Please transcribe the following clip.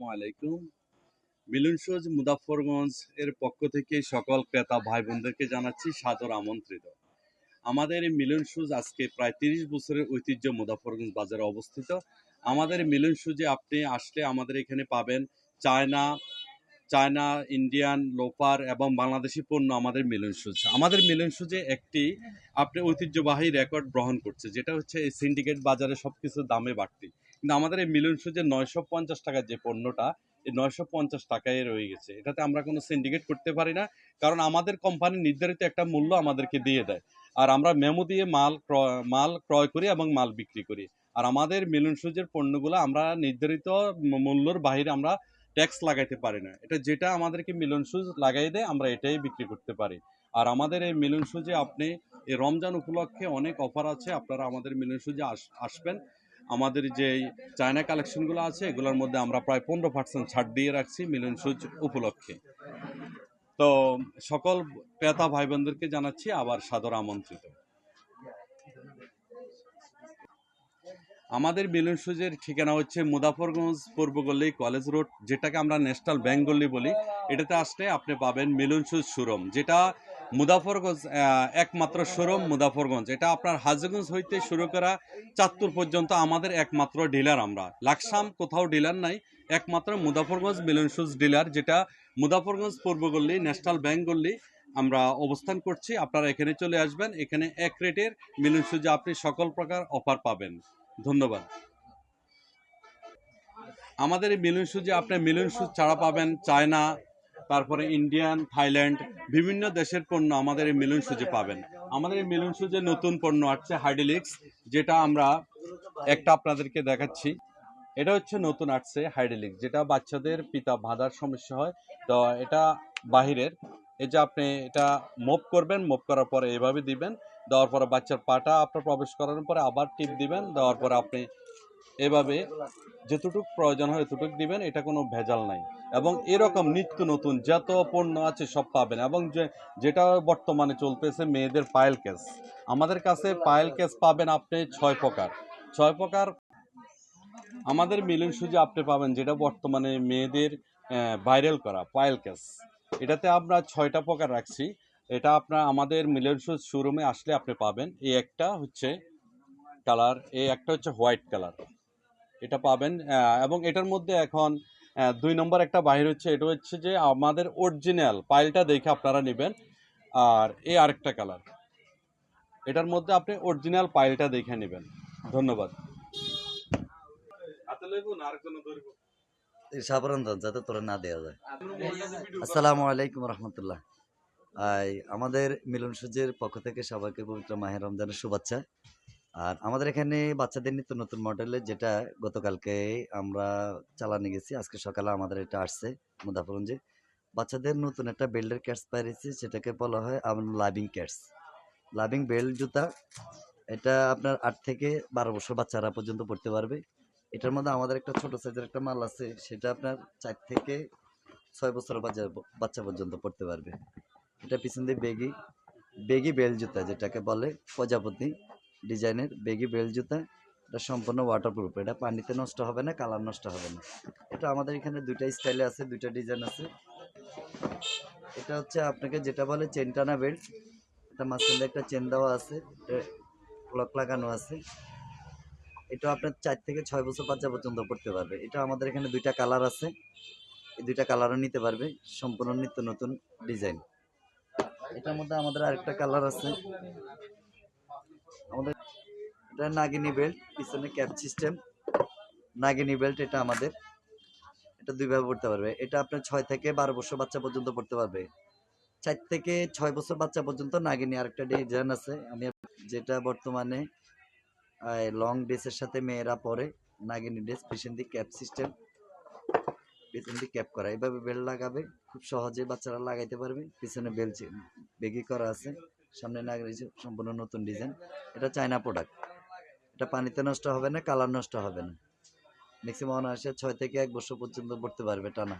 আলাইকুম। মিলন সুজ মুজাফরগঞ্জ এর পক্ষ থেকে সকল ক্রেতা ভাই বোনদেরকে জানাচ্ছি সাদর আমন্ত্রিত। আমাদের মিলন সুজ আজকে প্রায় তিরিশ বছরের ঐতিহ্য মুজাফরগঞ্জ বাজারে অবস্থিত। আমাদের মিলন সুজে আপনি আসলে আমাদের এখানে পাবেন চায়না চায়না, ইন্ডিয়ান লোপার এবং বাংলাদেশি পণ্য আমাদের মিলন সুজ আমাদের মিলন সুজে একটি আপনি ঐতিহ্যবাহী রেকর্ড গ্রহণ করছে, যেটা হচ্ছে এই সিন্ডিকেট বাজারে সব কিছু দামে বাড়তি। কিন্তু আমাদের এই মিলন সুজে নয়শো পঞ্চাশ টাকার যে পণ্যটা, এই নয়শো পঞ্চাশ টাকায় রয়ে গেছে। এটাতে আমরা কোনো সিন্ডিকেট করতে পারি না, কারণ আমাদের কোম্পানি নির্ধারিত একটা মূল্য আমাদেরকে দিয়ে দেয়। আর আমরা মেমো দিয়ে মাল ক্রয় মাল ক্রয় করি এবং মাল বিক্রি করি। আর আমাদের মিলন সুজের পণ্যগুলো আমরা নির্ধারিত মূল্যর বাইরে আমরা ট্যাক্স লাগাইতে পারি না। এটা যেটা আমাদেরকে মিলন সুজ লাগাই দেয়, আমরা এটাই বিক্রি করতে পারি। আর আমাদের এই মিলন সুজে আপনি এই রমজান উপলক্ষে অনেক অফার আছে, আপনারা আমাদের মিলন সুজে আস- আসবেন। আমাদের যে চায়না কালেকশনগুলো আছে, এগুলোর মধ্যে আমরা প্রায় পনেরো পার্সেন্ট ছাড় দিয়ে রাখছি মিলন উপলক্ষে। তো সকল ক্রেতা ভাই বোনদেরকে জানাচ্ছি আবার সাদর আমন্ত্রিত। আমাদের মিলন সুজের ঠিকানা হচ্ছে মুদাফরগঞ্জ পূর্বগল্লি কলেজ রোড, যেটাকে আমরা ন্যাশনাল ব্যাংক গল্লি বলি। এটাতে আসলে আপনি পাবেন মিলন সুজ শোরুম, যেটা মুদাফরগঞ্জ একমাত্র শোরুম মুদাফরগঞ্জ। এটা আপনার হাজগঞ্জ হইতে শুরু করা চাঁদপুর পর্যন্ত আমাদের একমাত্র ডিলার আমরা। লাকসাম কোথাও ডিলার নাই, একমাত্র মুদাফরগঞ্জ মিলন ডিলার, যেটা মুদাফরগঞ্জ পূর্বগল্লি ন্যাশনাল ব্যাংক গল্লি আমরা অবস্থান করছি। আপনারা এখানে চলে আসবেন, এখানে এক রেটের মিলন সুজে আপনি সকল প্রকার অফার পাবেন। ধন্যবাদ। আমাদের এই মিলন সুজে আপনি মিলন সুজ ছাড়া পাবেন চায়না তারপরে ইন্ডিয়ান থাইল্যান্ড বিভিন্ন দেশের পণ্য আমাদের এই মিলন সুজে পাবেন। আমাদের এই মিলন সুজে নতুন পণ্য আসছে হাইডিলিক্স যেটা আমরা একটা আপনাদেরকে দেখাচ্ছি। এটা হচ্ছে নতুন আসছে হাইডিলিক্স যেটা বাচ্চাদের পিতা বাঁধার সমস্যা হয়, তো এটা বাহিরের। এই যে আপনি এটা মুভ করবেন মুভ করার পরে এভাবে দিবেন, দেওয়ার পরে বাচ্চার পাটা আপনার প্রবেশ করানোর পরে আবার টিপ দিবেন, দেওয়ার পরে আপনি এভাবে যতটুকু প্রয়োজন হয় ততটুকু দিবেন, এটা কোনো ভেজাল নাই। এবং এরকম নিত্য নতুন যত পণ্য আছে সব পাবেন। এবং যে, যেটা বর্তমানে চলতেছে মেয়েদের পায়েল কেস। আমাদের কাছে পায়েল কেস পাবেন আপনি ছয় প্রকার। ছয় প্রকার আমাদের মিলন সুজে আপনি পাবেন, যেটা বর্তমানে মেয়েদের ভাইরাল করা, পায়েল কেস। এটাতে আমরা ছয়টা প্রকার রাখছি। এটা আপনার, আমাদের মিলন সুজ শোরুমে আসলে আপনি পাবেন। এই একটা হচ্ছে কালার এই একটা হচ্ছে হোয়াইট কালার এটা পাবেন এবং এটার মধ্যে এখন দুই নম্বর একটা বাহির হচ্ছে এটা হচ্ছে যে আমাদের অরিজিনাল পাইলটা দেখে আপনারা নেবেন আর এই আরেকটা কালার এটার মধ্যে আপনি অরিজিনাল পাইলটা দেখে নেবেন। ধন্যবাদ। যাতে তোরা না দেওয়া যায়। আসসালামু আলাইকুম রহমতুল্লাহ। আমাদের মিলন সূর্যের পক্ষ থেকে সবাইকে পবিত্র মাহের রমজানের শুভেচ্ছা। আর আমাদের এখানে বাচ্চাদের নিত্য নতুন মডেলের যেটা গতকালকে আমরা চালানে গেছি, আজকে সকালে আমাদের এটা আসছে মুদাফরঞ্জে বাচ্চাদের নতুন একটা বেল্টের ক্যাটস পাইরেছি সেটাকে বলা হয় লাভিং ক্যাটস লাভিং বেল্ট জুতা, এটা আপনার আট থেকে বারো বছর বাচ্চারা পর্যন্ত পড়তে পারবে। এটার মধ্যে আমাদের একটা ছোট সাইজের একটা মাল আছে, সেটা আপনার চার থেকে ছয় বছর বাচ্চা বাচ্চা পর্যন্ত পড়তে পারবে। এটা পিছন দিয়ে বেগি বেগি বেল জুতা, যেটাকে বলে প্রজাপতি। ডিজাইনের বেগি বেল জুতা, এটা সম্পূর্ণ ওয়াটারপ্রুফ এটা পানিতে নষ্ট হবে না, কালার নষ্ট হবে না। এটা আমাদের এখানে দুইটা স্টাইলে আছে, দুইটা ডিজাইন আছে। এটা হচ্ছে আপনাকে যেটা বলে চেন টানা বেল্ট এটা মাঝখান একটা চেন দেওয়া আছে ক্লক লাগানো আছে। এটা আপনার চার থেকে ছয় বছর বাচ্চা পর্যন্ত পড়তে পারবে। এটা আমাদের এখানে দুইটা কালার আছে, এই দুইটা কালারও নিতে পারবে, সম্পূর্ণ নিত্য নতুন ডিজাইন এটার মধ্যে আমাদের আরেকটা কালার আছে আমাদের এটা নাগিনী বেল্ট, পিছনে ক্যাপ সিস্টেম। নাগিনী বেল্ট এটা আমাদের। এটা দুইভাবে পড়তে পারবে। এটা আপনার ছয় থেকে বারো বছর বাচ্চা পর্যন্ত পড়তে পারবে। চার থেকে ছয় বছর বাচ্চা পর্যন্ত নাগিনী আরেকটা ডিজাইন আছে। আমি যেটা বর্তমানে লং ড্রেসের সাথে মেয়েরা পরে, নাগিনী ড্রেস পিছন দিয়ে ক্যাপ সিস্টেম, পিছন দিয়ে ক্যাপ করা। এভাবে বেল্ট লাগাবে, খুব সহজে বাচ্চারা লাগাইতে পারবে। পিছনে বেল বেগি করা আছে। সামনে নাগিনী সম্পূর্ণ নতুন ডিজাইন, এটা চায়না প্রোডাক্ট এটা পানিতে নষ্ট হবে না, কালার নষ্ট হবে না। ম্যাক্সিমাম অনায়াসে ছয় থেকে এক বছর পর্যন্ত পড়তে পারবে টানা।